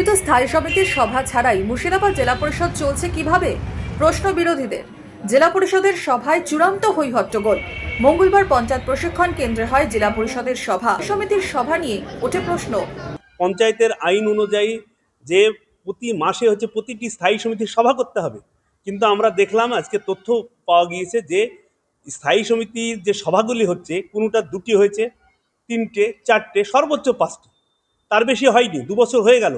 নিয়মিত স্থায়ী সমিতির সভা ছাড়াই মুর্শিদাবাদ জেলা পরিষদ চলছে কীভাবে? প্রশ্ন বিরোধীদের। জেলা পরিষদের সভায় চূড়ান্ত হই হট্টগোল মঙ্গলবার পঞ্চায়েত প্রশিক্ষণ কেন্দ্রে হয় জেলা পরিষদের সভা। সমিতির সভা নিয়ে ওঠে প্রশ্ন। পঞ্চায়েতের আইন অনুযায়ী যে প্রতি মাসে হচ্ছে প্রতিটি স্থায়ী সমিতির সভা করতে হবে। কিন্তু আমরা দেখলাম আজকে তথ্য পাওয়া গিয়েছে যে স্থায়ী সমিতির যে সভাগুলি হচ্ছে, কোনোটা দুটি হয়েছে, তিনটে, চারটে, সর্বোচ্চ পাঁচটি। তার বেশি হয়নি, দু বছর হয়ে গেল।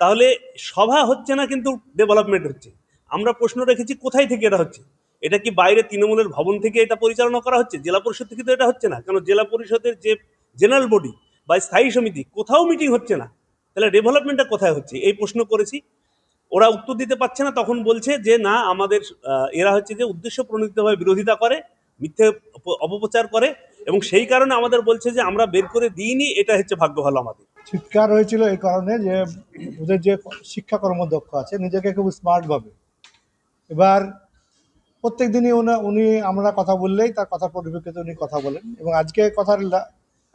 তাহলে সভা হচ্ছে না কিন্তু ডেভেলপমেন্ট হচ্ছে। আমরা প্রশ্ন রেখেছি, কোথায় থেকে এটা হচ্ছে? এটা কি বাইরে তৃণমূলের ভবন থেকে এটা পরিচালনা করা হচ্ছে? জেলা পরিষদ থেকে তো এটা হচ্ছে না। কারণ জেলা পরিষদের যে জেনারেল বডি বা স্থায়ী সমিতি, কোথাও মিটিং হচ্ছে না। তাহলে ডেভেলপমেন্টটা কোথায় হচ্ছে? এই প্রশ্ন করেছি। ওরা উত্তর দিতে পারছে না, তখন বলছে যে, না, আমাদের এরা হচ্ছে যে উদ্দেশ্য প্রণোদিতভাবে বিরোধিতা করে, মিথ্যে অপপ্রচার করে এবং সেই কারণে আমাদের বলছে যে আমরা বের করে দিইনি এটা হচ্ছে ভাগ্য ভালো আমাদের। চিৎকার হয়েছিল এই কারণে যে ওদের যে শিক্ষা কর্মদক্ষ আছে নিজেকে খুব স্মার্ট ভাবে। এবার প্রত্যেক দিনই উনি উনি আমরা কথা বললেই তার কথার পরিপ্রেক্ষিতে উনি কথা বলেন। এবং আজকে কথার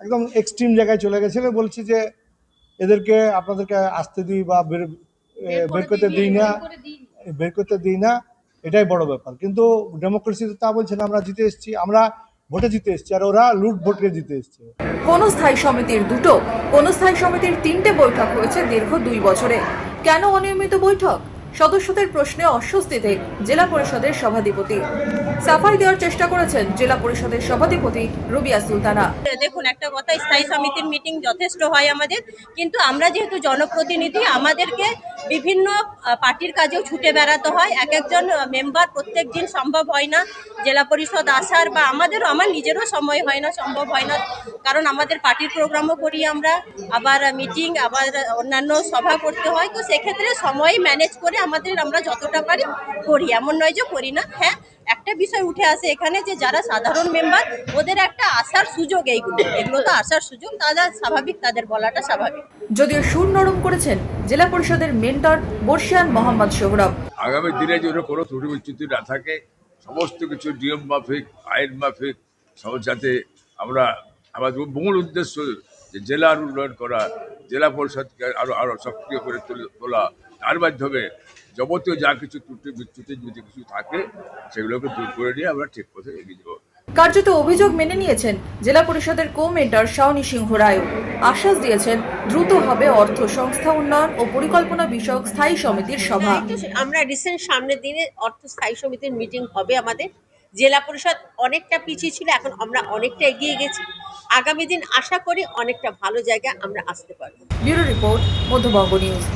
একদম এক্সট্রিম জায়গায় চলে গেছিলেন বলছি যে এদেরকে আপনাদেরকে আসতে দিই বা বের বের করতে দিই না। বের করতে দিই না এটাই বড় ব্যাপার। কিন্তু ডেমোক্রেসিতে তা বলছে না আমরা জিতে এসেছি। আমরা ভোটে জিতে এসছে আর ওরা লুট ভোটে জিতে এসছে। কোন স্থায়ী সমিতির দুটো কোন স্থায়ী সমিতির তিনটে বৈঠক হয়েছে দীর্ঘ দুই বছরে। কেন অনিয়মিত বৈঠক? সদস্যদের প্রশ্নে অস্বস্তিতে জেলা পরিষদের সভাধিপতি। সাফাই দেওয়ার চেষ্টা করেছেন জেলা পরিষদের সভাধিপতি রুবিয়া সুলতানা। দেখুন একটা কথা স্থায়ী সমিতির মিটিং যথেষ্ট হয় আমাদের। কিন্তু আমরা যেহেতু জনপ্রতিনিধি, আমাদেরকে বিভিন্ন পার্টির কাজেও ছুটে বেড়াতে হয়। এক একজন মেম্বার প্রত্যেক দিন সম্ভব হয় না। জেলা পরিষদ আসার বা আমাদেরও, আমার নিজেরও সময় হয় না, সম্ভব হয় না। কারণ আমাদের পার্টির প্রোগ্রামও করি আমরা। আবার মিটিং আবার অন্যান্য সভা করতে হয়। তো সেক্ষেত্রে সময় ম্যানেজ করে আমাদের আমরা যতটা পারি করি। এমন নয় যে করি না। হ্যাঁ একটা বিষয় উঠে আসে এখানে যে যারা সাধারণ মেম্বার ওদের একটা আসার সুযোগ এইগুলো। এগুলো তো আসার সুযোগ তারা স্বাভাবিক তাদের বলাটা স্বাভাবিক। যদিও সুর নরম করেছেন জেলা পরিষদের মেন্টর বর্ষিয়ান মোহাম্মদ সোহরব আগামী দিনে যেন কোনো ত্রুটি বিচ্যুতি না থাকে সমস্ত কিছু নিয়ম মাফিক আইন মাফিক সব যাতে আমরা আমাদের মূল উদ্দেশ্য যে জেলার উন্নয়ন করা জেলা পরিষদকে আরও আরও সক্রিয় করে তোলা। তার মাধ্যমে যাবতীয় যা কিছু ত্রুটি বিচ্যুতি যদি কিছু থাকে সেগুলোকে দূর করে নিয়ে আমরা ঠিক পথে এগিয়ে যাব। কার্যত অভিযোগ মেনে নিয়েছেন জেলা পরিষদের কো মেন্টর শাওনি সিংহ রায় আশ্বাস দিয়েছেন দ্রুত হবে অর্থ সংস্থা উন্নয়ন ও পরিকল্পনা বিষয়ক স্থায়ী সমিতির সভা। আমরা রিসেন্ট সামনের দিনে অর্থ স্থায়ী সমিতির মিটিং হবে আমাদের। জেলা পরিষদ অনেকটা পিছিয়ে ছিল এখন আমরা অনেকটা এগিয়ে গেছি। আগামী দিন আশা করি অনেকটা ভালো জায়গায় আমরা আসতে পারব। Bureau report Madhyabanga news.